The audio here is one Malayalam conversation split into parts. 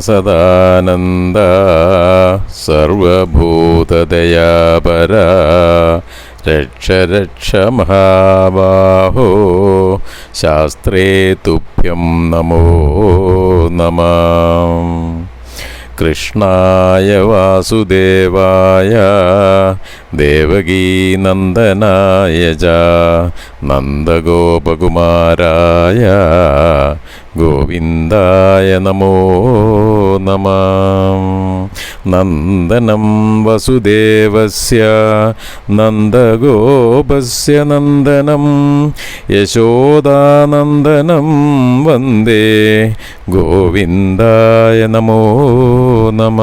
സദാനന്ദ സർവഭൂതദയാപര രക്ഷ രക്ഷ മഹാബാഹോ ശാസ്ത്രേ തുഭ്യം നമോ നമ. കൃഷ്ണായ വാസുദേവായ ദേവകീനന്ദനായ ച നന്ദഗോപകുമാരായ ഗോവിന്ദായ നമോ നമ. നന്ദനം വസുദേവസ്യ നന്ദഗോപസ്യ നന്ദനം. യശോദാനന്ദനം വന്ദേ ഗോവിന്ദായ നമോ നമ.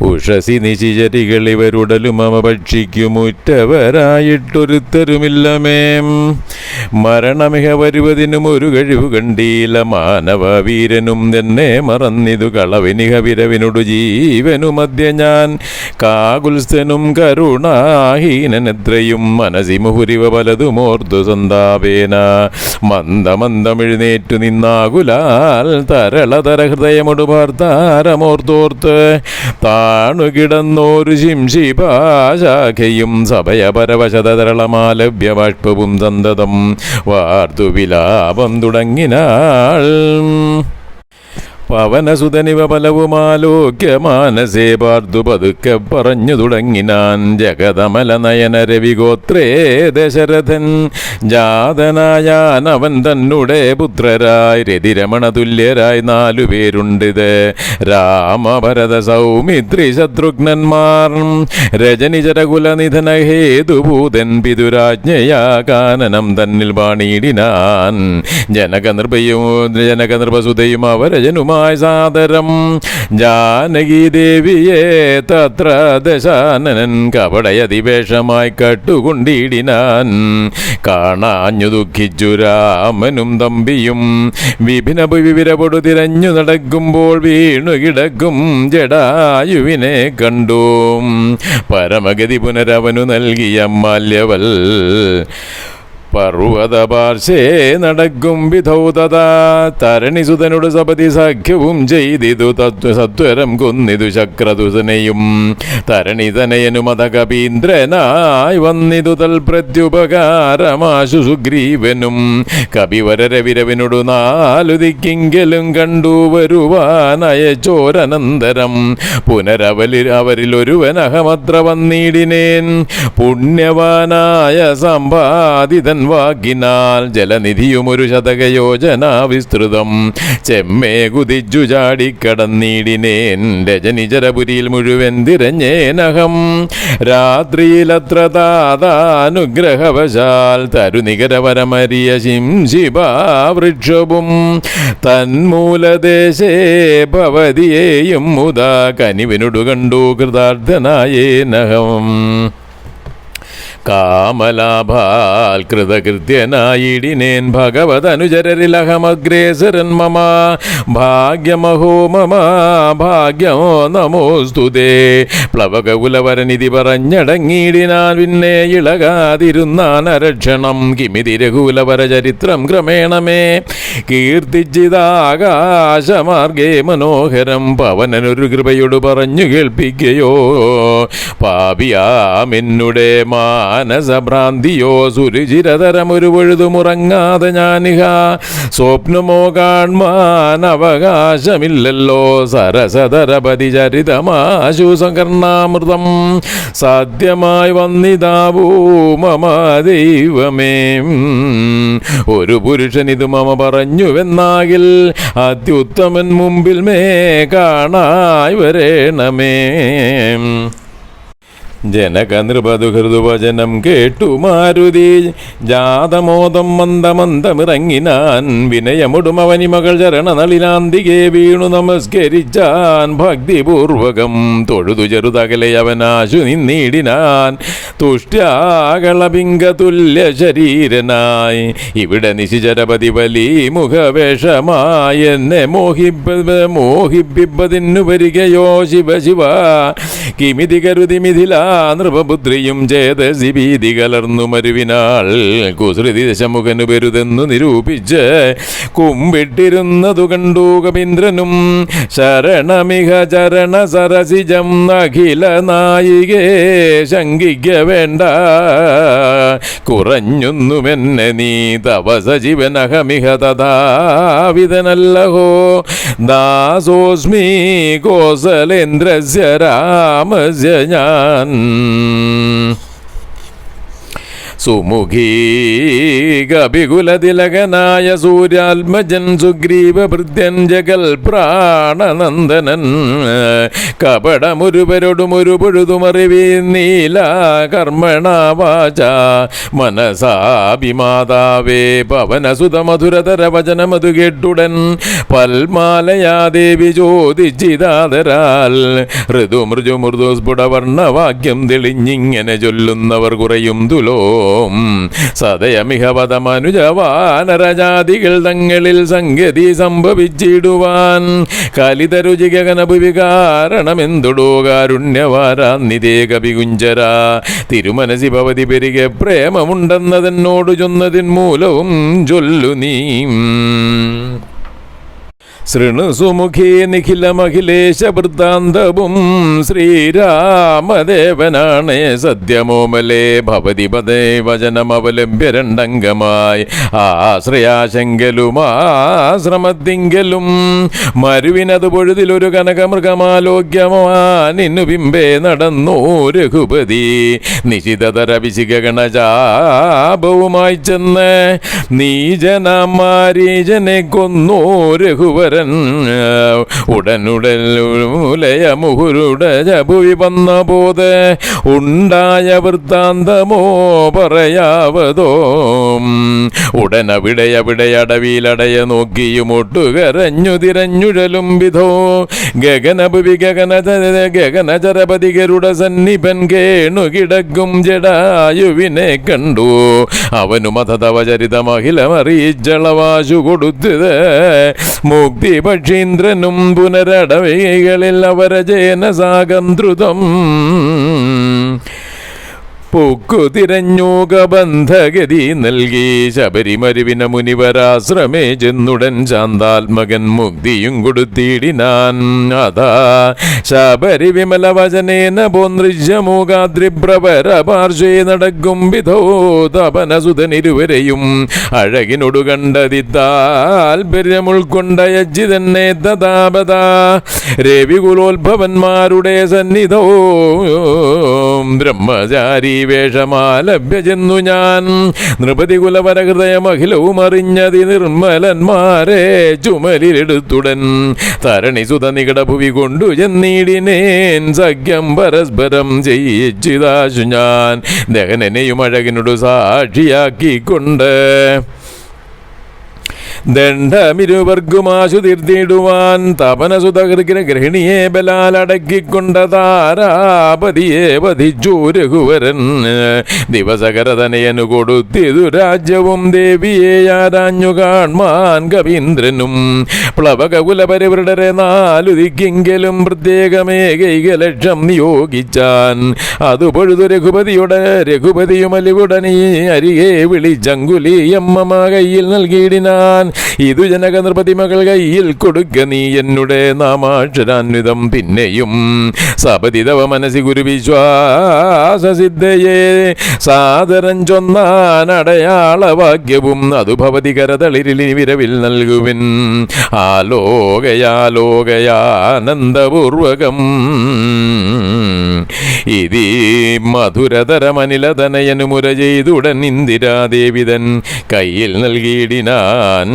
ഉഷസി നിശിചരികൾ ഇവരുടലും അവ ഭക്ഷിക്കുമുറ്റവരായിട്ടൊരുത്തരുമില്ലമേം മരണമിക വരുവതിനും ഒരു കഴിവ് കണ്ടീല മാനവ വീരനും തന്നെ മറന്നിതു വിരവിനോടു ജീവനു മധ്യ ഞാൻ. കാകുൽസ്ഥനും കരുണാഹീനനെത്രയും മനസി മുഹുരിവ പലതുമോർത്തു സന്താപേന. മന്ദമന്ദമെഴുന്നേറ്റു നിന്നാകുലാൽ തരളതര ഹൃദയമൊടു ഭർത്താരമോർത്തോർത്ത് താണുകിടന്നോരു ശിംശിപാശാഖയും സഭയപരവശതരളമാലഭ്യ ബാഷ്പവും സന്തതം വാർത്തു വിലാപം തുടങ്ങിനാൾ. പവനസുതനിവ പലവുമാലോക്യ മാനസേ പാർത്തു പതുക്കെ പറഞ്ഞു തുടങ്ങിനാൻ ജഗതമല നയന രവിഗോത്രേ ദശരഥൻ ജാതനായാൻ അവൻ തന്നുടെ പുത്രരായി രതിരമണ തുല്യരായി നാലു പേരുണ്ടിത് രാമഭരത സൗമിത്രി ശത്രുഘ്നന്മാർ രജനിചരകുലനിധന ഹേതുഭൂതൻ പിതുരാജ്ഞയാ കാനനം തന്നിൽ പാണിയിടിനാൻ ജനകനൃപയും ജനകനൃപസുതയും അവരജനുമായി സാദരം. ജാനകി ദേവിയെ തത്ര ദശാനനൻ കപടയതിവേഷമായി കട്ടുകൊണ്ടിടിനാൻ. കാണാഞ്ഞു ദുഃഖിച്ചു രാമനും തമ്പിയും. വിഭിനപു വിവിരപൊടു തിരഞ്ഞു നടക്കുമ്പോൾ വീണു കിടക്കും ജഡായുവിനെ കണ്ടു. പരമഗതി പുനരവനു നൽകിയ മാല്യവൽ പർവതപാർശ്വേ നടക്കും വിധൗതത തരണിസുതനോട് സപതി സഖ്യവും ചെയ്തിതു തത്വ സത്വരം കൊന്നിതു ശക്രതുസനെയും തരണിതനയനു മതകപീന്ദ്രനായി വന്നിതു തൽ പ്രത്യുപകാരമാശു സുഗ്രീവനും. കപിവരരവിരവിനോടു നാലു ദിക്കിങ്കലും കണ്ടു വരുവാനയച്ചോരനന്തരം പുനരവലിൽ അവരിലൊരുവനഹമത്ര വന്നിടിനേൻ. പുണ്യവാനായ സമ്പാദിതൻ വാക്കിനാൽ ജലനിധിയും ഒരു ശതകയോജന വിസ്തൃതം. ചെമ്മേ കുതിച്ചു ചാടിക്കടന്നിടിനേൻ രജനിചരപുരിയിൽ മുഴുവൻ തിരഞ്ഞേനഹം. രാത്രിയിലത്ര താതാനുഗ്രഹവശാൽ തരുനികരവരമരിയ ശിംശിപാവൃക്ഷവും. തന്മൂലദേശേ ഭവതിയേയും മുതാ കനിവിനുടുകണ്ടു കൃതാർത്ഥനായേനഹം. കാമലാഭാൽ കൃതകൃത്യനായിടിനേൻ ഭഗവതനുചരരിലഹമഗ്രേസരൻ മമ. ഭാഗ്യമഹോ മമ. ഭാഗ്യമോ നമോസ്തുതേ പ്ലവകകുലവരനിധി പറഞ്ഞടങ്ങിയിടിനാൻ പിന്നെ ഇളകാതിരുന്നാൻ അരക്ഷണം. കിമിതി രഘുകുലവര ചരിത്രം ക്രമേണമേ. കീർത്തിച്ചിതാകാശമാർഗേ മനോഹരം. പവനനൊരു കൃപയോട് പറഞ്ഞു കേൾപ്പിക്കയോ. പാപിയാമെന്നുടെ മാനസഭ്രാന്തിയോ സുരുചിരതരമൊരു പൊഴുതുമുറങ്ങാതെ ഞാനിഹ സ്വപ്നമോ കാൺമാൻ അവകാശമില്ലല്ലോ സരസതരപതി ചരിതമാശു സകർണാമൃതം സാധ്യമായി വന്നിതാവൂ മമ ദൈവമേ. ഒരു പുരുഷൻ ഇത് മമ പറഞ്ഞുവെന്നാകിൽ അത്യുത്തമൻ മുമ്പിൽ മേ കാണായി വരേണമേ. ജനക നൃപതുഹൃദുവചനം കേട്ടു മാരുതി. ജാതമോദം മന്ദമന്ദമിറങ്ങിനാൻ വിനയമുടുമവനി മകൾ ചരണനളിനാന്തികെ വീണു നമസ്കരിച്ചാൻ ഭക്തിപൂർവകം തൊഴുതു ചെറുതകലെ അവനാശു നിന്നിടിനാൻ തുഷ്ട്യാകളപിംഗ തുല്യ ശരീരനായി ഇവിടെ നിശിചരപതി വലി മുഖവേഷമായി എന്നെ മോഹിപ്പ മോഹിപ്പിപ്പതിന്നു വരികയോ ശിവ ശിവ കിമിതി കരുതി മിഥില നൃപപുത്രിയും ചേതസി ഭീതി കലർന്നു മരുവിനാൾ കുസൃതി ദശമുഖനു പെരുതെന്നു നിരൂപിച്ച് കുമ്പിട്ടിരുന്നതു കണ്ടു കവീന്ദ്രനും ശരണമിഹ ചരണ സരസിജം അഖില നായികേ ശങ്കിക്ക വേണ്ട. കുറഞ്ഞൊന്നുമെന്നെ നീ തവ സജീവനഹമിഹ തഥാവിതനല്ലഹോ ദാസോസ്മി കോസലേന്ദ്രസ്യ രാമസ്യ ഞാൻ Mm. സുമുഖീ കപികുലതിലകനായ സൂര്യാത്മജൻ സുഗ്രീവ ഭൃത്യൻ ജഗൽ പ്രാണനന്ദനൻ കപടമുരുവരോടുമൊരു പൊഴുതുമറിവി നീല കർമ്മണാവാച മനസാഭിമാതാവേ പവനസുത മധുരതര വചനമതു കേട്ടുടൻ പൽമാലയാദേവി ചോദിച്ചിതാതരാൽ. ഋതു മൃജു മൃദു സ്ഫുടവർണവാക്യം തെളിഞ്ഞിങ്ങനെ ചൊല്ലുന്നവർ കുറയും തുലോം സദയമിഹവതമനുജവാനരജാതികൾ തങ്ങളിൽ സംഗതി സംഭവിച്ചിടുവാൻ കലിതരുചികനഭുവി കാരണമെന്തുടോ കാരുണ്യവാരാന്നിതേ കവികുഞ്ചര തിരുമനസി ഭവതി പെരുകെ പ്രേമമുണ്ടെന്നതെന്നോട് ചൊന്നതിൻ മൂലവും ചൊല്ലു നീ ശൃണുസുമുഖേ നിഖിലമഖിലേശ വൃത്താന്തവും ശ്രീരാമദേവനാണ് സത്യമോമലേ ഭവതി പദേ വചനമവലംബ്യ രണ്ടംഗമായി. ആശ്രയാശങ്കലുമാശ്രമത്തിങ്കലും മരുവിനത് പൊഴുതിലൊരു കനകമൃഗമാലോക്യമാനിന്നു ബിംബേ നടന്നു രഘുപതി. നിശിതതര വിശികഗണജാപവുമായി ചെന്ന് നീജനാമാരീജനെ കൊന്നു ഉടനുടലുലയ മുഹുരുട ജപുവി വന്ന പോത് ഉണ്ടായ വൃത്താന്തമോ പറയാവതോ. ഉടനവിടെ അടവിയിലടയ നോക്കിയും ഒട്ടുകരഞ്ഞു തിരഞ്ഞുഴലും വിധോ. ഗഗനഭുവി ഗഗന ഗഗനചരപതികരുടെ സന്നിപൻ കേണു കിടക്കും ജടായുവിനെ കണ്ടു. അവനു മതതവചരിതമഹിലമറിയിച്ചളവാശു കൊടുത്തത്. മുക്തി പക്ഷീന്ദ്രനും പുനരടവൈകളിൽ അവരജേന സാകം ദ്രുതം പൊക്കു തിരഞ്ഞോകബന്ധഗതി നൽകി ശബരിമരുവിന മുനിവരാശ്രമേ ചെന്നുടൻ ശാന്താത്മകൻ മുക്തിയും കൊടുത്തിടിനാൻ. അതാ ശബരി വിമല വചനേന പോന്നൃശ്യമൂകാദ്രിപ്രവര പാർശ്വേ നടക്കും വിധോ തപനസുതനിരുവരെയും അഴകിനൊടു കണ്ടതി താൽപര്യം ഉൾക്കൊണ്ടയജ്ജിതന്നെ തഥാപത. രവികുലോത്ഭവന്മാരുടെ സന്നിധോ ബ്രഹ്മചാരി വേഷമാലഭ്യചെന്നു ഞാൻ. നൃപതി കുലവര ഹൃദയമഖിലവും അറിഞ്ഞതി നിർമ്മലന്മാരെ ചുമലിലെടുത്തുടൻ. തരണി സുത നികടഭുവി കൊണ്ടു ചെന്നീടിനേൻ സഖ്യം പരസ്പരം ചെയ്യിച്ചിതാശു ഞാൻ. ദഹനനെയും അഴകിനോട് സാക്ഷിയാക്കിക്കൊണ്ട്. ദണ്ഡമിരുവർഗുമാശു തീർത്തിടുവാൻ തപനസുതകൃഗ്ര ഗൃഹിണിയെ ബലാലടക്കിക്കൊണ്ട താരാപതിയെ വധിച്ചു രഘുവരൻ. ദിവസകരതനയനു കൊടുത്തിതു രാജ്യവും ദേവിയെ ആരാഞ്ഞു കാൺമാൻ കവീന്ദ്രനും പ്ലവകകുലപരിവൃടരെ നാലു ദിക്കെങ്കിലും പ്രത്യേകമേ കൈകലക്ഷം നിയോഗിച്ചാൻ. അത് പൊഴുതു രഘുപതിയുടെ രഘുപതിയുമലിവുടനീ അരികെ വിളിച്ചങ്കുലിയമ്മ കയ്യിൽ നൽകിയിടിനാൻ. ഇതു ജനക നൃപതിമകൾ കയ്യിൽ കൊടുക്ക നീ എന്നുടെ നാമാക്ഷരാന്വിതം പിന്നെയും സപതിതവ മനസ്സി ഗുരു വിശ്വാസസിദ്ധയെ സാദരം ചൊന്നാനടയാളവാക്യവും അതു ഭവതി കരതളിരിലി വിരവിൽ നൽകുവിൻ. ആലോകയാലോകയാനന്ദപൂർവകം. ഇതി മധുരതരമനിലതനയനുമുര ചെയ്തുടൻ ഇന്ദിരാദേവിതൻ കയ്യിൽ നൽകിയിടിനാൻ.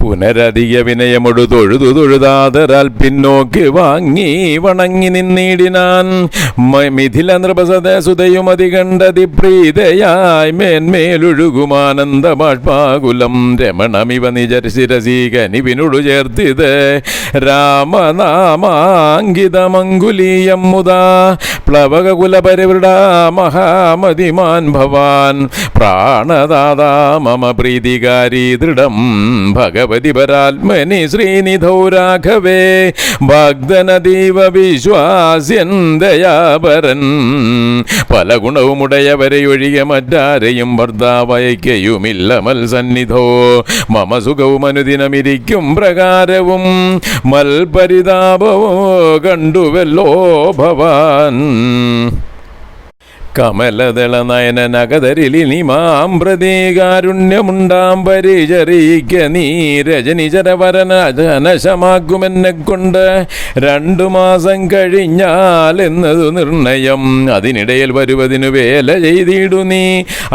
പുനരധിക വിനയമൊടു തൊഴുതു തൊഴുതാതരാൽ പിന്നോക്ക് വാങ്ങി വണങ്ങി നിന്നിടിനാൻ. മിഥില നൃപസദസുതയുമതി കണ്ടതി പ്രീതയായി മേന്മേലൊഴുകുമാനന്ദ ബാഷ്പാകുലം രമണമിവ നിജർശിരസീകനിവിനോടു ചേർത്തിത് രാമനാമാങ്കിതമങ്കുലീയം മുതാ പ്ലവകുല പരിവൃട മഹാമതിമാൻ ഭവാൻ. പ്രാണദാതാ മമ പ്രീതികാരി ദൃഢം ഭഗവതി പരാത്മനി ശ്രീനിധൗ രാഘവേ ഭക്തനദീവ വിശ്വാസ്യൻ ദയാപരൻ പല ഗുണവുമുടയവരെ ഒഴികെ മറ്റാരെയും ഭർത്താവയക്കയുമില്ല മത്സന്നിധോ മമ സുഖവും അനുദിനമിരിക്കും പ്രകാരവും മൽപരിതാപവോ കണ്ടുവല്ലോ ഭവാൻ. കമലദള നയനനകതരിലിനി മാം പ്രതീകാരുണ്യമുണ്ടാം പരിചറിയിക്ക നീ രജനിചരവരന കൊണ്ട് രണ്ടു മാസം കഴിഞ്ഞാൽ എന്നതു നിർണയം. അതിനിടയിൽ വരുവതിനു വേല ചെയ്തിടു നീ.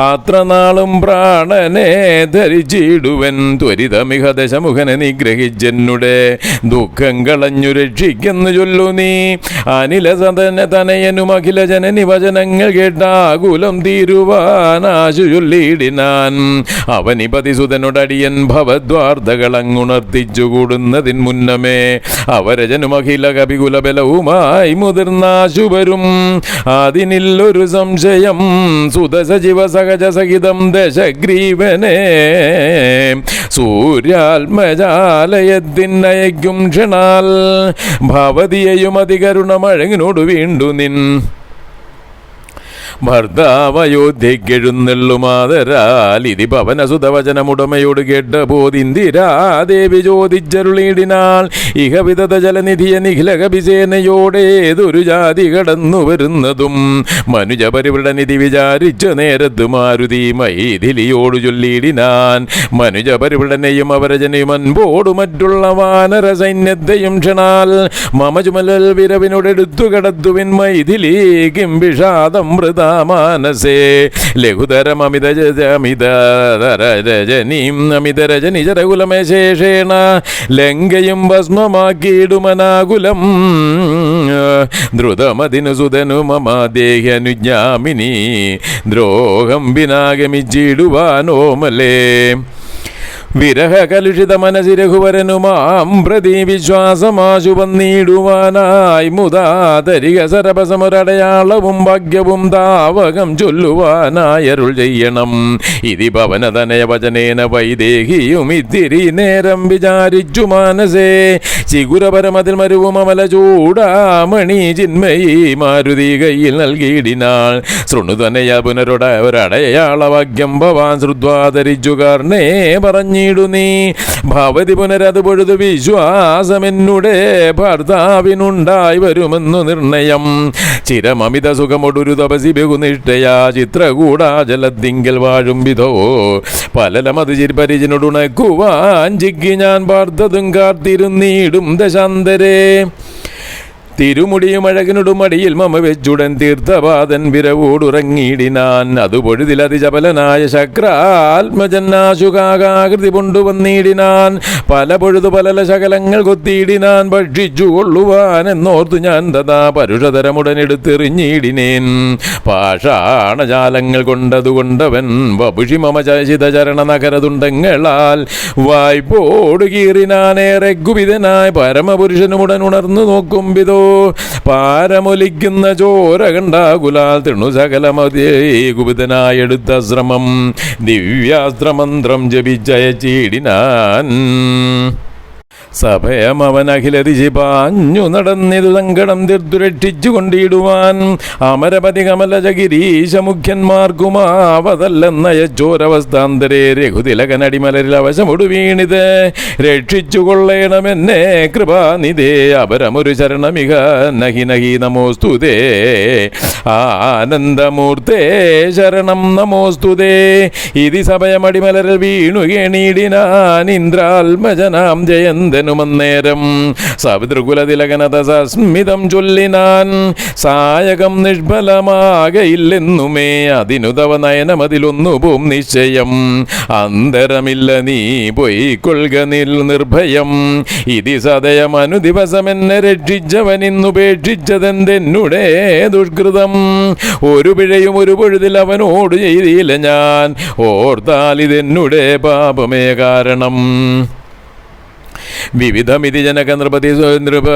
അത്ര നാളും പ്രാണനെ ധരിച്ചിടുവൻ. ത്വരിതമിഹ ദശമുഖനെ നിഗ്രഹിച്ചെന്നുടെ ദുഃഖം കളഞ്ഞു രക്ഷിക്കുന്നു ചൊല്ലു നീ. അനില സദന തനയനും അഖില ജനനി വചനങ്ങൾ കേട്ടാകുലം തീരുവാനാശു ചൊല്ലിയിടിനാൻ അവനിപതിസുതനോടടിയൻ ഭവദ്വാർദ്ധകളങ്ങുണർത്തിച്ചുകൂടുന്നതിൻ മുന്നമേ അവരജനും അഖില കപികുല ബലവുമായി മുതിർന്നാശു വരും അതിനില്ലൊരു സംശയം സുതസജീവ സഹജ സഹിതം ദശഗ്രീവനെ. സൂര്യാത്മജാലയത്തിനയക്കും ക്ഷണാൽ. ഭവതിയെയും അതികരുണമഴങ്ങിനോട് വീണ്ടു നിൻ ഭർത്താവയോധ്യക്കെഴുന്നള്ളുമാതരാൽ ഇതി ഭവനസുതവചനമുടമയോട് കേട്ട പോതിന്ദിരാദേവി ചോദിച്ചരുളിയിടിനാൽ ഇഹവിധത ജലനിധിയ നിഖിലകഭിസേനയോടേതൊരു ജാതി കടന്നു വരുന്നതും. മനുജ പരിവൃട നിധി വിചാരിച്ച നേരത്ത് മാരുതി മൈഥിലിയോട് ചൊല്ലിയിടിനാൻ മനുജപരിവിടനെയും അവരജനെയും അൻപോടു മറ്റുള്ള വാനര സൈന്യത്തെയും ക്ഷണാൽ. മമചുമലൽ വിരവിനോടെടുത്തു കടത്തുവിൻ മൈഥിലി കിംബിഷാദം മൃതാമാനസേ ലഘുതരമമിത അമിതരജനീം അമിതരജനി ചരകുലമശേഷേണ ലങ്കയും ഭസ്മമാക്കിയിടുമനാകുലം. ദ്രുതമതിനു സുതനു മമ ദ്രോഹം വിനാഗമിച്ചിടുവാനോമലേ. വിരഹ കലുഷിത മനസിരഘുവരനുമാം പ്രതി വിശ്വാസമാശു വന്നിടുവാനായി മുതാതരിക സരപസമൊരടയാളവും ഭാഗ്യവും താവകം ചൊല്ലുവാനായരുൾ ചെയ്യണം. ഇതി ഭവനതനയ വചനേന വൈദേഹിയും ഇത്തിരി നേരം വിചാരിച്ചു മാനസേ. ചിഗുരപരമതിൽ മരുവും അമല ചൂടാമണി ചിന്മയി മാരുതി കയ്യിൽ നൽകിയിടിനാൾ. ശൃണുതനയ പുനരുടെ ഭവാൻ കാർണേ പറഞ്ഞിടു നീ. ഭവതി പുനരത് പൊഴുതു വിശ്വാസമെന്നുടെ ഭർത്താവിനുണ്ടായി വരുമെന്നു നിർണയം. ചിരമമിത സുഖമൊടൊരു തപസി ബഹുനിഷ്ഠയാ ചിത്രകൂടാ ജലത്തിങ്കിൽ വാഴും വിധോ. പലലമത് ചിരിപരിചിനോടുണക്കുവാൻ ചിക്കി ഞാൻ പാർത്തതും കാത്തിരുന്നീടും ദശാന്തരേ. തിരുമുടിയും അഴകിനോടും അടിയിൽ മമ വെച്ചുടൻ തീർത്ഥപാദൻ വിരവോടുറങ്ങിയിടിനാൻ. അത് പൊഴുതിലതിചപലനായ ശക്രാത്മജന്നാശുകാകൃതി കൊണ്ടുവന്നിടിനാൻ പല പൊഴുതു പലല ശകലങ്ങൾ കൊത്തിയിടിനാൻ. ഭക്ഷിച്ചു കൊള്ളുവാൻ എന്നോർത്തു ഞാൻ തഥാ പരുഷതരമുടനെടുത്തെറിഞ്ഞിടിനേൻ. പാഷാണജാലങ്ങൾ കൊണ്ടതുകൊണ്ടവൻ വപുഷി മമ ചരിത ചരണ നഗരതുണ്ടങ്ങളാൽ വായ്പോട് കീറിനാനേറെ ഗുപിതനായ പരമപുരുഷനുമുടൻ ഉണർന്നു നോക്കും വിധോ പാരമൊലിക്കുന്ന ചോര കണ്ടാകുലാൽ തൃണു സകലമതേ കുപിതനായെടുത്ത ശ്രമം ദിവ്യാസ്ത്രമന്ത്രം ജപിച്ചയച്ചിടിനാൻ. സഭയം അവൻ അഖിലതിശി പാഞ്ഞു നടന്നിതു സങ്കടം തീർത്തുരക്ഷിച്ചു കൊണ്ടിടുവാൻ അമരപതി കമലജഗിരീശമുഖ്യന്മാർക്കുമാവതല്ലെന്നയച്ചോരവസ്ഥാന്തരേ ഗിരീശ മുഖ്യന്മാർക്കുമാവതല്ലെന്നയച്ചോരവസ്ഥാന്തരേ രഘുതിലകനടിമലരിൽ അവശമൊടു വീണിത്. രക്ഷിച്ചു കൊള്ളേണമെന്നെ കൃപാനിതേ അപരമൊരു ശരണമിക നഹി നഹി നമോസ്തുതേ. ആനന്ദമൂർത്തേ ശരണം നമോസ്തുതേ. ഇതി സഭയമടിമലരിൽ വീണു കേണീടിനാൻ ഇന്ദ്രാത്മജനാം ജയന്തൻ സൂര്യനുമന്നേരം സവിതൃകുലതിലകനതസ്മിതം ചൊല്ലിനാൻ. സായകം നിഷ്ഫലമാകയില്ലെന്നുമേ. അതിനുതവ നയനമതിലൊന്നു പോം നിശ്ചയം. അന്തരമില്ല നീ പൊയ്ക്കൊള്ളുക നിൽ നിർഭയം. ഇതി സദയമനു ദിവസമെന്നെ രക്ഷിച്ചവനിന്നുപേക്ഷിച്ചതെന്തെന്നുടെ ദുഷ്കൃതം. ഒരു പിഴയും ഒരു പൊഴുതിൽ അവനോട് ചെയ്തില്ല ഞാൻ. ഓർത്താൽ ഇതെന്നുടെ പാപമേ കാരണം. വിവിധമിതി ജനക നൃപതി നൃപ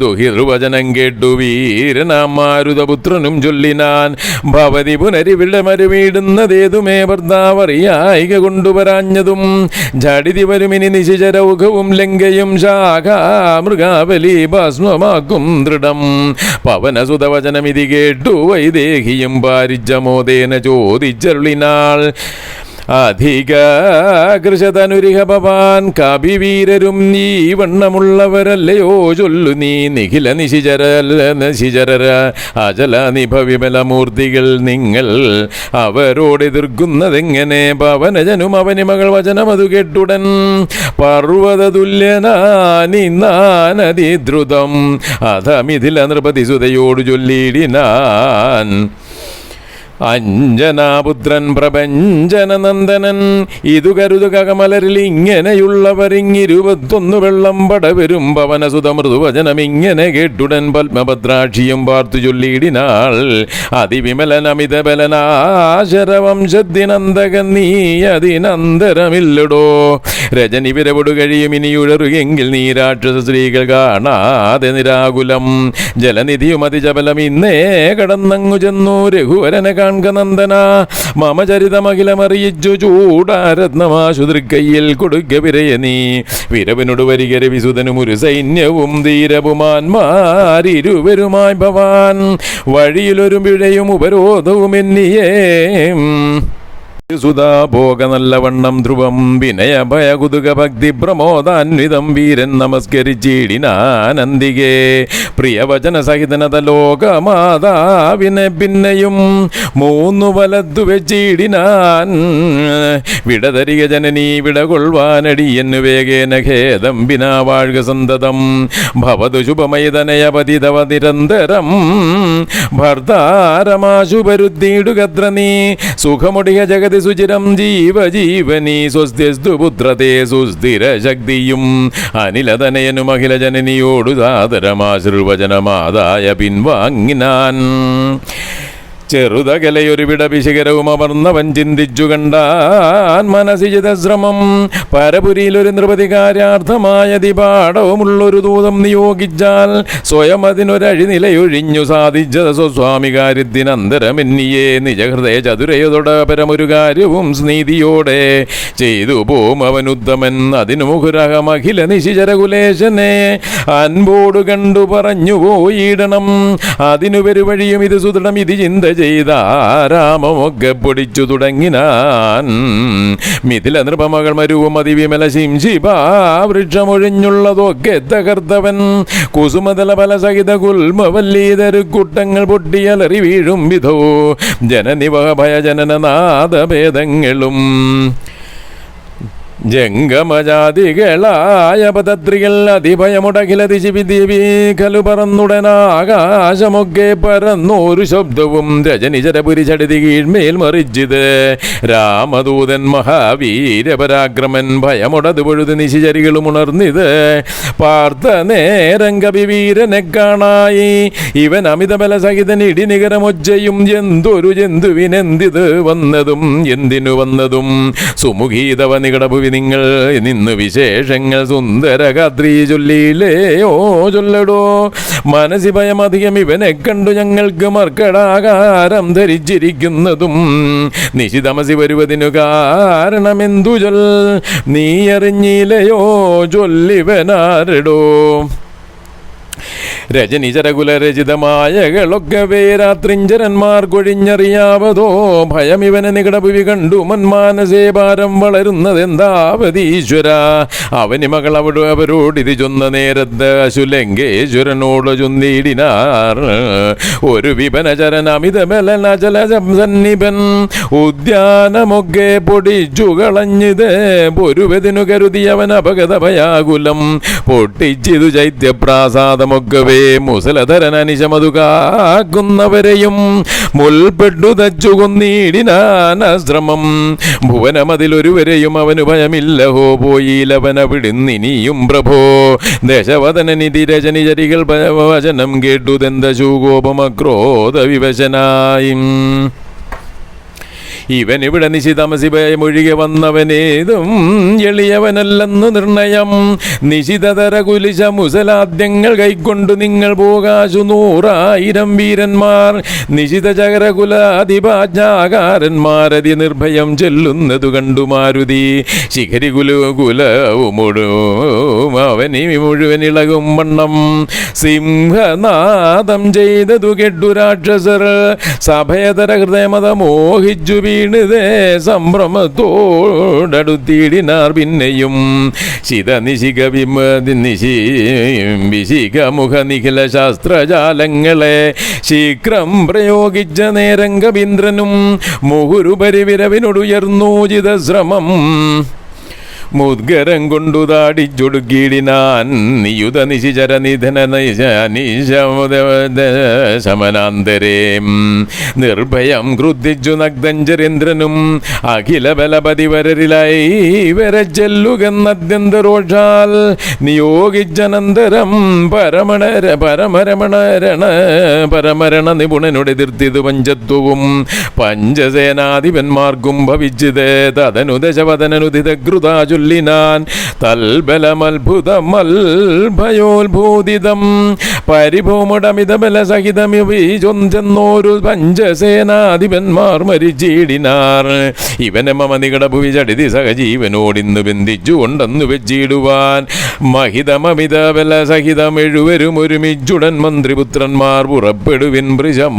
ദുഹിർവചനം കേട്ടു വീരനാം മാരുതപുത്രനും ചൊല്ലിനാൻ. ഭവതി പുനരിവിളമരുവിടുന്നതേതുമേ ഭർത്താവറിയായിക കൊണ്ടുവരാഞ്ഞതും ചടിതി വരുമിനി നിശിചരൗഖവും ലങ്കയും ശാഖ മൃഗാബലി ഭസ്മമാക്കും ദൃഢം. പവനസുതവചനമിതി കേട്ടു വൈദേഹിയും പാരിജമോദേന ചോദിച്ചരുളിനാൾ. അധിക കൃഷതനുരിഹ ഭവാൻ കവിവീരരും നീ വണ്ണമുള്ളവരല്ലയോ ചൊല്ലു നീ നിഖില നിശിചര നിശിചരര അചല നിഭവിമലമൂർത്തികൾ നിങ്ങൾ അവരോട് എതിർക്കുന്നതെങ്ങനെ ഭവനജനും അവനിമകൾ വചനമതു കേട്ടുടൻ. പർവത തുല്യനാനിന്നാനതി ദ്രുതം. അധമിഥില നൃപതി സുതയോട് ചൊല്ലിയിടിനാൻ അഞ്ജനാപുത്രൻ പ്രപഞ്ചനനന്ദനൻ. ഇതു കരുതുക കമലരിൽ ഇങ്ങനെയുള്ളവരിങ്ങിരുപത്തൊന്നു വെള്ളം പടവരും പവനസുത മൃദുവചനം ഇങ്ങനെ കേട്ടുടൻ പത്മഭദ്രാക്ഷിയും പാർത്തു ചൊല്ലിയിടിനാൾ. അതിവിമലനമിത ബലനാശരവംശത്തിനന്തകൻ നീ അതിനന്തരമില്ലടോ. രജനി വിരവിടു കഴിയും ഇനി ഉഴറുകെങ്കിൽ നീ രാക്ഷസ സ്ത്രീകൾ കാണാതെ നിരാകുലം. ജലനിധിയും അതിജബലം ഇന്നേ കടന്നങ്ങു ചെന്നു രഘുവരനെ കാൺക നന്ദന ചൂടാരത്നമാശുദൃഗയിൽ കൊടുക്ക വിരയ നീ. വിരവനോട് വരികര വിസുതനും ഒരു സൈന്യവും ധീരപുമാന്മാരിരുവരുമായി ഭവാൻ. വഴിയിലൊരു പിഴയും ഉപരോധവും എന്നിയേ. സുതാ ഭോഗ നല്ലവണ്ണം ധ്രുവം വിനയ ഭയ കുതുക ഭക്തി പ്രമോദാന്വിതം വീരൻ നമസ്കരിച്ചിടിനാനന്ദികേ. പ്രിയവചന സഹിതനത ലോകമാതാവിനെ പിന്നെയും മൂന്നു വലത്തു വെച്ചിടിനാൻ. വിടതരിക ജനനീ വിടകൊള്ളുവാനടിയെന്നു വേഗേന ഖേദം വിനാ വാഴ്ക സന്തതം. ഭവതു ശുഭമൈതനയപതിതവ നിരന്തരം ഭർത്താരമാശുപരുത്തിയിടുകത്ര നീ. സുഖമുടിയ ജഗതി സുചിരം ജീവ ജീവനി പുത്രത്തെ സുസ്ഥിര ശക്തിയും. അനിലതനയനും അഖില ജനനിയോടു സാദരമാശ്രുവചനമാതായ പിൻവാങ്ങിനാൻ. ചെറുതകലയൊരു വിടപിശിഖരവും അമർന്നവൻ ചിന്തിച്ചു കണ്ടാൻ മനസ്സിജിത ശ്രമം. പരപുരിയിലൊരു നൃപതികാര്യാർത്ഥമായ ദിപാഠവുമുള്ളൊരു ദൂതം നിയോഗിച്ചാൽ സ്വയം അതിനൊരഴിനിലയൊഴിഞ്ഞു സാധിച്ചത് സ്വസ്വാമി കാര്യത്തിനന്തരമെന്നിയെ നിജഹൃദയ ചതുരയതൊട പരമൊരു കാര്യവും സ്നീതിയോടെ ചെയ്തു പോം അവനുദ്ധമൻ. അതിനു മുഖുരഹമഖില നിശിചരകുലേശനെ അൻപോട് കണ്ടു പറഞ്ഞു പോയിടണം. അതിനു വരുവഴിയും ഇത് സുദൃഢം ഇത് ചിന്ത ചെയ്ത രാമമൊക്കെ പൊടിച്ചു തുടങ്ങിനാൻ. മിഥില നൃപമകൾ മരുവും അതിവിമല ശിംശിപ വൃക്ഷമൊഴിഞ്ഞുള്ളതൊക്കെ തകർത്തവൻ. കുസുമതല പല സഹിത കുൽമവല്ലീതരു കുട്ടങ്ങൾ പൊട്ടിയലറി വീഴും വിധോ. ജനനിവഹ ഭയജനനനാദഭേദങ്ങളും ജംഗമജാതികളായ പദത്രികൾ അതിഭയമുടകില ദിശിവിദേവി കലു പറന്നുടനാകാശമൊക്കെ പരന്നൊരു ശബ്ദവും രജനിചരപുരി ചടിതി കീഴ്മേൽ മറിച്ചിത്. രാമദൂതൻ മഹാവീരപരാക്രമൻ ഭയമുടത് പൊഴുത് നിശിചരികളും ഉണർന്നിത്. പാർത്ത നേരം കവിവീരനെ കാണായി. ഇവൻ അമിതബല സഹിതൻ ഇടിനികരമൊജ്ജയും എന്തൊരു ജന്തുവിനെന്തിത് വന്നതും എന്തിനു വന്നതും? സുമുഖീതവ നികടഭുവി നിങ്ങൾ നിന്ന് വിശേഷങ്ങൾ സുന്ദര കത്രി ചൊല്ലിയില്ലേയോ ചൊല്ലടോ. മനസ്സി ഭയം അധികം ഇവനെ കണ്ടു ഞങ്ങൾക്ക് മർക്കടാകാരം ധരിച്ചിരിക്കുന്നതും. നിശിതമസി വരുവതിനു കാരണമെന്തു ചൊൽ? നീ അറിഞ്ഞില്ലയോ ചൊല്ലിവനാരടോ. രജനിചരകുലരചിതമായകളൊക്കെ രാത്രിഞ്ചരന്മാർ കൊഴിഞ്ഞറിയാവതോ ഭയം നികടപുവി കണ്ടു മന്മാനസേ ഭാരം വളരുന്നതെന്താവതീശ്വര? അവനി മകൾ അവിടെ അവരോട് ഇത് ചൊന്ന നേരത്ത് അശുലങ്കേശ്വരനോട് ചൊന്നിടിനാർ. ഒരു വിപനചരൻ അമിത ബലനചല സന്നിപൻ. ഉദ്യാനമൊക്കെ പൊടിച്ചു കളഞ്ഞിത് പൊരുവതിനു കരുതിയവൻ അപകത ഭയാകുലം പൊട്ടിച്ചിതു ചൈത്യപ്രാസാദമൊക്കവേ മുസലധരൻ അനിശമതു കാക്കുന്നവരെയും മുൽപ്പെട്ടു തച്ചു കൊന്നീടിനാശ്രമം ഭുവനമതിലൊരുവരെയും അവനു ഭയമില്ലഹോ പോയിലവനവിടുന്നിനിയും പ്രഭോ. ദശവദനനിധി രജനിചരികൾ വചനം കേട്ടു ദന്തശൂകോപമക്രോധ വിവശനായും. ഇവൻ ഇവിടെ നിശിതമസിഭയമൊഴികെ വന്നവനേതും എളിയവനല്ലെന്ന് നിർണയം. നിശിതതര കുലിശ മുസലാദ്യങ്ങൾ കൈക്കൊണ്ട് നിങ്ങൾ പോകാശു നൂറായിരം വീരന്മാർ. നിശിത ചകരകുലാധിപാജ്ഞാകാരന്മാരതി നിർഭയം ചെല്ലുന്നതു കണ്ടു മാരുതി. ശിഖരി കുലു കുലവുമുഴും അവനി മുഴുവൻ ഇളകും വണ്ണം. സിംഹനാദം ചെയ്തതു കെട്ടു രാക്ഷസർ. സഭയതര ഹൃദയമത മോഹിച്ചു വീണുതേ സംഭ്രമത്തോടടുത്തിടിനാർ പിന്നെയും. ശിത നിശിക വിമതി നിശി വിശിക മുഖ നിഖില ശാസ്ത്രജാലങ്ങളെ ശീഘ്രം പ്രയോഗിച്ച നേരം കവീന്ദ്രനും മുഹുരുപരിവിരവിനൊടുയർന്നു ചിതശ്രമം മുദ്ഗരം കൊണ്ടു താടിച്ചൊടുക്കിയിടിനാൻ നിയുത നിശിചര നിധന ശമനാന്തരേ. നിർഭയം ക്രുദ്ധിച്ചു നഗ്ധഞ്ചരേന്ദ്രനും അഖില ബലപതി വരരിലായി വരെ ചെല്ലുകന്നത്യന്തരോഷാൽ നിയോഗിച്ചനന്തരം പരമണര പരമരമണരണ പരമരണ നിപുണനുടെ ദീർത്തിതു പഞ്ചത്വവും പഞ്ചസേനാധിപന്മാർക്കും ഭവിച്ചത് തദനു ദശവദനനുദിതകൃതാ ചൊല്ലിനാൻ തൽബലമത്ഭുതമൽഭയോത്ഭൂതിതം പരിഭൂമുടമിതബല ബലസഹിതമിവീചൊന്നൊരു പഞ്ചസേനാധിപന്മാർ മരിച്ചിടിനാർ. ഇവനെ മമ നികടഭുവി ചടിതി സഹജീവനോടിന്ന് ബന്ധിച്ചുകൊണ്ടെന്ന് വെച്ചിടുവാൻ. മഹിതമമിത ബലസഹിതം എഴുവരും ഒരുമിച്ചുടൻ മന്ത്രിപുത്രന്മാർ പുറപ്പെടുവിൻ വൃശം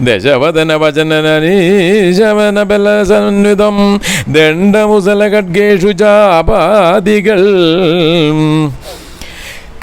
ദശവദന വചനനീശവന ബലസന്നിതം ദണ്ഡമുസല ഖഡ്ഗേഷു ചാപാദികൾ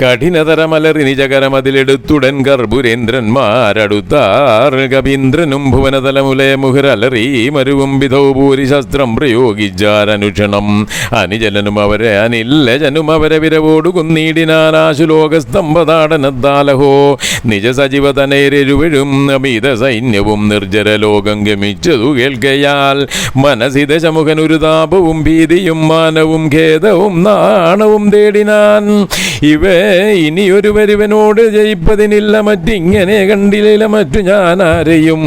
കഠിനതരമലറി നിജകരമതിലെടുത്തുടൻ ഗർഭുരേന്ദ്രന്മാരടുത്താർ കവീന്ദ്രനും ഭുവനതലമുലയ മുഹരലറി മരുവും വിധവും ഭൂരി ശസ്ത്രം പ്രയോഗിച്ചാരനുക്ഷണം. അനുജലനും അവരെ അനില്ലജനും അവരെ വിരവോടു കുന്നീടിനാനാശുലോകസ്തംഭതാടനത്താലഹോ നിജ സജീവ സജീവതനേരെരുവഴും അമിത സൈന്യവും നിർജര ലോകം ഗമിച്ചതു കേൾക്കയാൽ മനസിത ശമുഖനൊരു താപവും ഭീതിയും മാനവും ഖേദവും നാണവും തേടിനാൻ. ഇവേ ഇനിയൊരു വരുവനോട് ജയിപ്പതിനില്ല മറ്റിങ്ങനെ കണ്ടില്ല മറ്റു ഞാൻ ആരെയും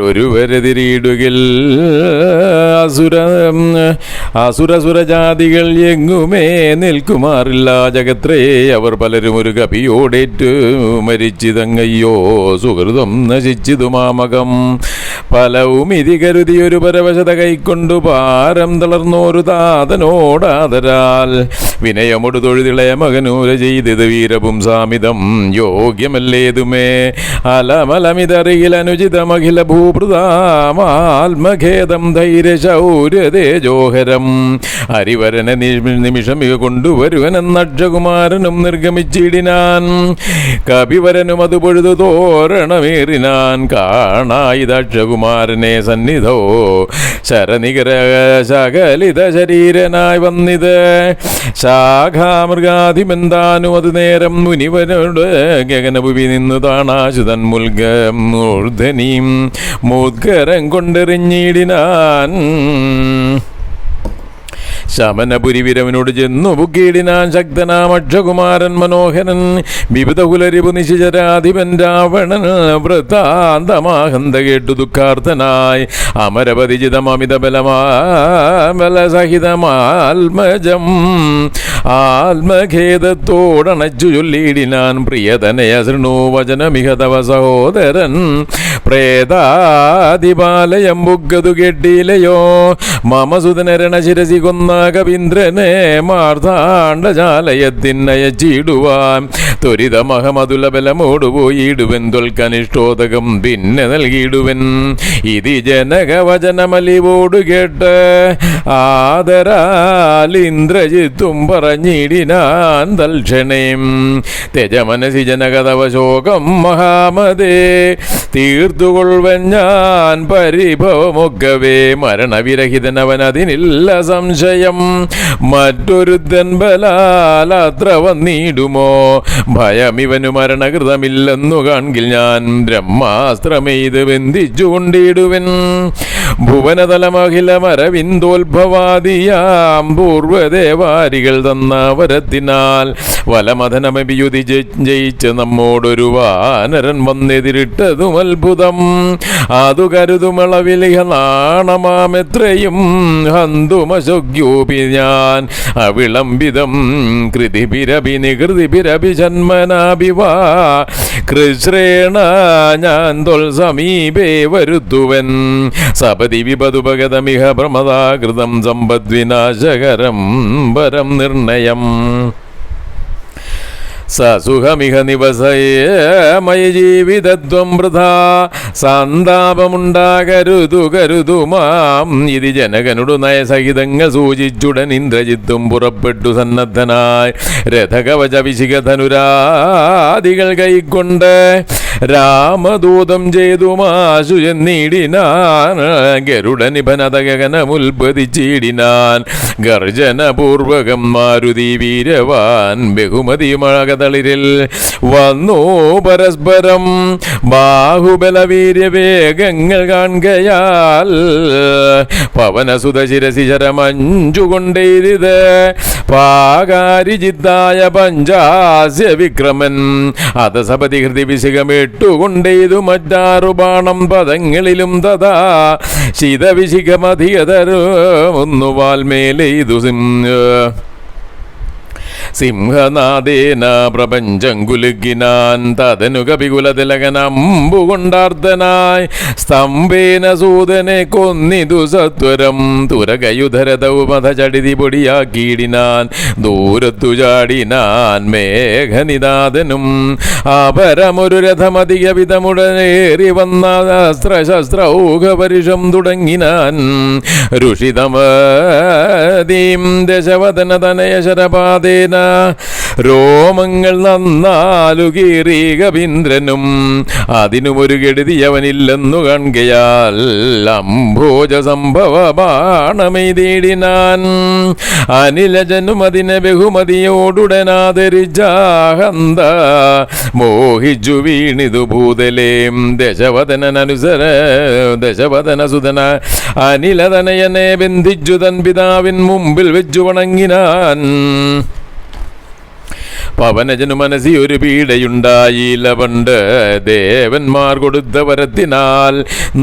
ഒരുവരെതിരിയിടുകിൽ അസുര അസുരസുരജാതികൾ എങ്ങുമേ നിൽക്കുമാറില്ല. ജഗത്രേ അവർ പലരും ഒരു കപിയോടേറ്റു മരിച്ചിതങ്ങയ്യോ. സുഹൃതം നശിച്ചിതു മാമകം. പലവും ഇതി കരുതി ഒരു പരവശത കൈക്കൊണ്ടു പാരം തളർന്നോരു താതനോടാതരാൽ. വിനയമൊടു തൊഴുതിളയ മകനൂര ചെയ്തത് വീരപും സാമിതം. യോഗ്യമല്ലേതുമേ? അലമലമിതറിയിലനുചിതമഖില ഭൂപൃതാമാത്മഖേദം ധൈര്യശൗര്യതേജോഹരം. ഹരിവരനെ നിമിഷം നിമിഷം ഇവ കൊണ്ടുവരുവനെന്നക്ഷകുമാരനും നിർഗമിച്ചിടിനാൻ. കപിവരനും അത് പൊഴുതു തോരണമേറിനാൻ. കാണായിതക്ഷകുമാരനെ സന്നിധോ ശരനികര ശകലിത ശരീരനായി വന്നിത്. ശാഖാമൃഗാധിമെന്താനും അത് നേരം മുനിവനോട് ഗഗനഭുവി നിന്ന് താണാശുതൻ മുൽഗ മൂർധനീം മുദ്ഗരം കൊണ്ടെറിഞ്ഞിടിനാൻ. ശമനപുരി വിരവനോട് ചെന്നു പുക്കീടിനാൻ ശക്തനാം അക്ഷകുമാരൻ മനോഹരൻ വിവിധ കുലരിപു നിശിചരാധിപൻ രാവണൻ വൃത്താന്തമാഹന്ത കേട്ടു ദുഃഖാർത്ഥനായി അമരപരിചിതം അമിത ബലമാ ബലസഹിതമാത്മജം. ആത്മഖേദത്തോടണച്ചു ചൊല്ലിയിടിനാൻ പ്രിയതനയ ശൃണു വചനമിഹ തവ സഹോദരൻ. പ്രേതാതിപാലയം ബുഗതു കെട്ടിയിലയോ മമസുതനരണ ശിരസി കൊന്ന കവീന്ദ്രനെ മാർത്താണ്ഡജാലയത്തിനയച്ചിടുവാൻ ത്വരിതമഹമതുലബലമോടുപോയിടുവൻ തൊൽക്കനിഷ്ടോതകം പിന്നെ നൽകിയിടുവൻ. ഇതി ജനകവചനമലിവോടു കേട്ട് ആദരാൽ ഇന്ദ്രജിത്തും പറഞ്ഞിടിനാൻ തൽക്ഷണേം തെജമനസി ജനകതവ ശോകം മഹാമതേ. തീർത്തുകൊള്ളുവൻ ഞാൻ പരിഭവമൊക്കവേ. മരണവിരഹിതനവൻ അതിനില്ല സംശയം. മറ്റൊരുത്തൻ ബലാൽ അത്ര വന്നിടുമോ? ഭയമിവനു മരണകൃതമില്ലെന്നു കാണിൽ ഞാൻ ബ്രഹ്മാസ്ത്രമെയ്ത് ബന്ധിച്ചുകൊണ്ടിടുവൻ. ഭുവനതലമഖിലമരവിന്ദോത്ഭവാദിയാം പൂർവദേവാരികൾ തന്ന വരത്തിനാൽ വലമഥനമഭിയുതി ജയിച്ച് നമ്മോടൊരു വാനരൻ വന്നെതിരിട്ടതും അത്ഭുതം. അതു കരുതുമളവിലിഹ നാണമാമെത്രയും ഹന്തുമശോഗ്യോപി ഞാൻ അവിളംബിതം കൃതിപിരഭി നികൃതിപിരഭി ജന്മനാഭിവാ. കൃശ്രേണ ഞാൻ തൊൽ സമീപേ വരുത്തുവൻ. സപതി വിപതുപഗതമിഹ പ്രമദാകൃതം സമ്പദ്വിനാശകരം വരം നിർണയം. സസുഖമിഹ നിവസയമയ ജീവിതത്വം വൃഥാ. സന്താപമുണ്ടാകരുതു കരുതുമാം ഇത് ജനകനുടു നയസഹിതങ്ങൾ സൂചിച്ചുടൻ ഇന്ദ്രജിത്തും പുറപ്പെട്ടു സന്നദ്ധനായി. രഥകവച വിശിഖധനുരാദികൾ കൈക്കൊണ്ട് രാമദൂതം ചെയ്തുമാശു എന്നീടിനാൻ ഗരുഡനിഭനതകനമുൽപ്പതിച്ചിടിനാൻ ഗർജനപൂർവകം മാരുതി വീരവാൻ ബഹുമതിയുമകതളിരിൽ വന്നു പരസ്പരം. ബാഹുബലവീര്യവേഗങ്ങൾ കാണുകയാൽ പവനസുത ശിരസിശരമഞ്ചുകൊണ്ടേരിത് പാകാരിജിത്തായ പഞ്ചാസ്യ വിക്രമൻ അതസപതി ഹൃതി വിശിഖമിട്ടുകൊണ്ടേതു മറ്റാറു ബാണം പദങ്ങളിലും തഥാ. ശീതവിശിഖമധികതരൊന്നു ഇതു സിം സിംഹനാദേന പ്രപഞ്ചം കുലുക്കിനാൻ തതനു കപികുലതിലകനമ്പുകൊണ്ടാർദ്ധനായി സ്തംഭേന സൂതനെ കൊന്നിതു സത്വരം. തുരകയുധരതവുമത ചടിതി പൊടിയാക്കിയിടിനാൻ. ദൂരത്തു ചാടിനാൻ മേഘനിനാഥനും അപരമൊരു രഥമധിക വിധമുടനേറി വന്ന അസ്ത്രശസ്ത്രൗഘപരിഷം തുടങ്ങിനാൻ. ഋഷിതമതീം ദശവദന തനയ ശരപാതേന രോമങ്ങൾ നന്നാലു കീറി കവീന്ദ്രനും അതിനുമൊരു കെടുതി അവനില്ലെന്നു കാണുകയാൽ അംഭോജ സംഭവ തേടിനാൻ അനിലജനും അതിനെ ബഹുമതിയോടുടനാദരിജാഹന്ത മോഹിച്ചു വീണിതു ഭൂതലേം. ദശവദന സുതന അനിലതനയനെ ബന്ധിച്ചു തൻ പിതാവിൻ മുമ്പിൽ വെച്ചു വണങ്ങിനാൻ. പവനജനു മനസ്സി ഒരു പീഡയുണ്ടായില്ല പണ്ട്. ദേവന്മാർ കൊടുത്ത വരത്തിനാൽ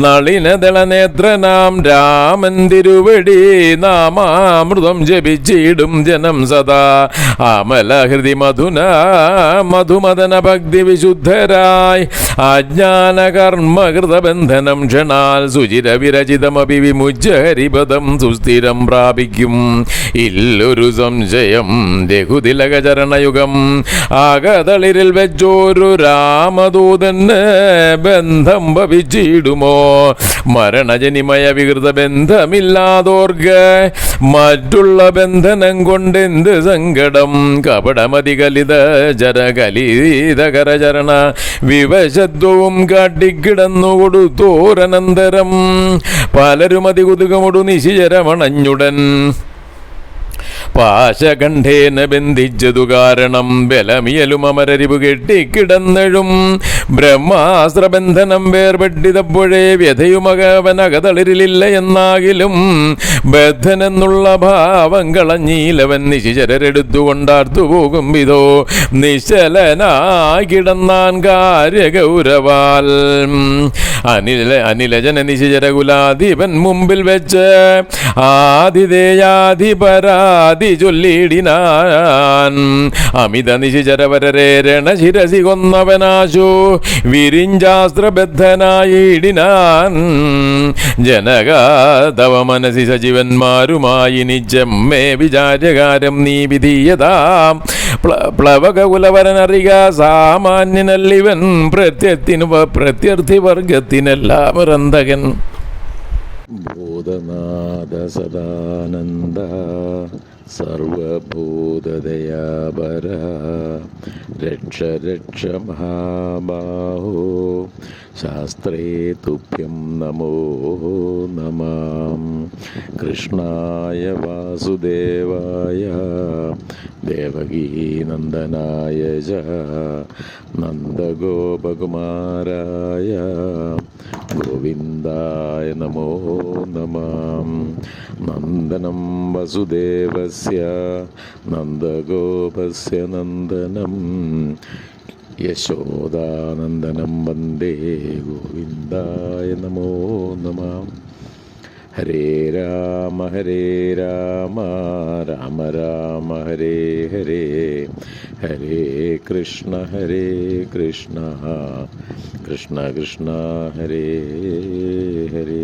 നളിനദളനേത്രനാം രാമൻ തിരുവടി നാമാമൃതം ജപിച്ചിടും ജനം സദാ. അമലഹൃതി മധുന മധുമദന ഭക്തി വിശുദ്ധരായി. അജ്ഞാന കർമ്മകൃതബന്ധനം ക്ഷണാൽ സുചിര വിരചിതമഭി വിമുജ്യ ഹരിപദം സുസ്ഥിരം പ്രാപിക്കും. ഇല്ലൊരു സംശയം രഘുതിലകചരണയുഗം ആകതളിരിൽ വെച്ചോരു രാമദൂതന് ബന്ധം ഭവിച്ചിടുമോ? മരണജനിമയ വികൃത ബന്ധമില്ലാതോർക്ക് മറ്റുള്ള ബന്ധനം കൊണ്ടെന്ത് സങ്കടം? കപടമതി കപടമതികലിത ജരകലിതകരചരണ വിവശത്വവും കാട്ടിക്കിടന്നു കൊടുത്തോരനന്തരം പലരും അതികുതുകമൊടു നിശിചരമണഞ്ഞുടൻ. പാശകണ്ഠേന ബന്ധിച്ചതു കാരണം ബലമിയലും അമരരിവ് കെട്ടിക്കിടന്നഴും ബ്രഹ്മാസ്ത്രബന്ധനം വേർപെട്ടിതപ്പോഴേ വ്യഥയുമകവനകതളിരിലില്ല എന്നാകിലും ബദ്ധനെന്നുള്ള ഭാവം കളഞ്ഞീലവൻ നിശിചരരെടുത്തുകൊണ്ടാർത്തുപോകും വിധോ. നിശ്ചലനായി കിടന്നാൻ കാര്യഗൗരവാൽ. അനില അനിലജന നിശിചരകുലാധിപൻ മുമ്പിൽ വെച്ച് ആതിഥേയാധിപരാധി ആദി ചൊല്ലിടിനാൻ. അമിത നിശിചരവരരെ രണശിരസി കൊന്നവനാശു. വിരിഞ്ചാസ്ത്രബദ്ധനായിടിനാൻ. ജനക മനസി സജീവന്മാരുമായി നിജമ്മേ വിചാര്യകാരം നീ വിധീയതാം. പ്ലവക കുലവരനറിക സാമാന്യനല്ലിവൻ പ്രത്യത്തിനു പ്രത്യർത്ഥി വർഗത്തിനെല്ലാം റന്തകൻ ഭൂതനാഥ സദാനന്ദ. സർവഭൂതദയാപര. രക്ഷ രക്ഷ മഹാബാഹോ. ശാസ്ത്രേ തുഭ്യം നമോ നമാം. കൃഷ്ണായ വാസുദേവായ. ദേവകീനന്ദനായ നന്ദഗോപകുമാരായ. ഗോവിന്ദായ നമോ നമാം. നന്ദനം വസുദേവസ്യ നന്ദഗോപസ്യ നന്ദനം യശോദാനന്ദനം വന്ദേ ഗോവിന്ദായ നമോ നമ ഹരേ രാമ ഹരേ രാമ രാമ രാമ ഹരേ ഹരേ ഹരേ കൃഷ്ണ ഹരേ കൃഷ്ണ കൃഷ്ണ കൃഷ്ണ ഹരേ ഹരേ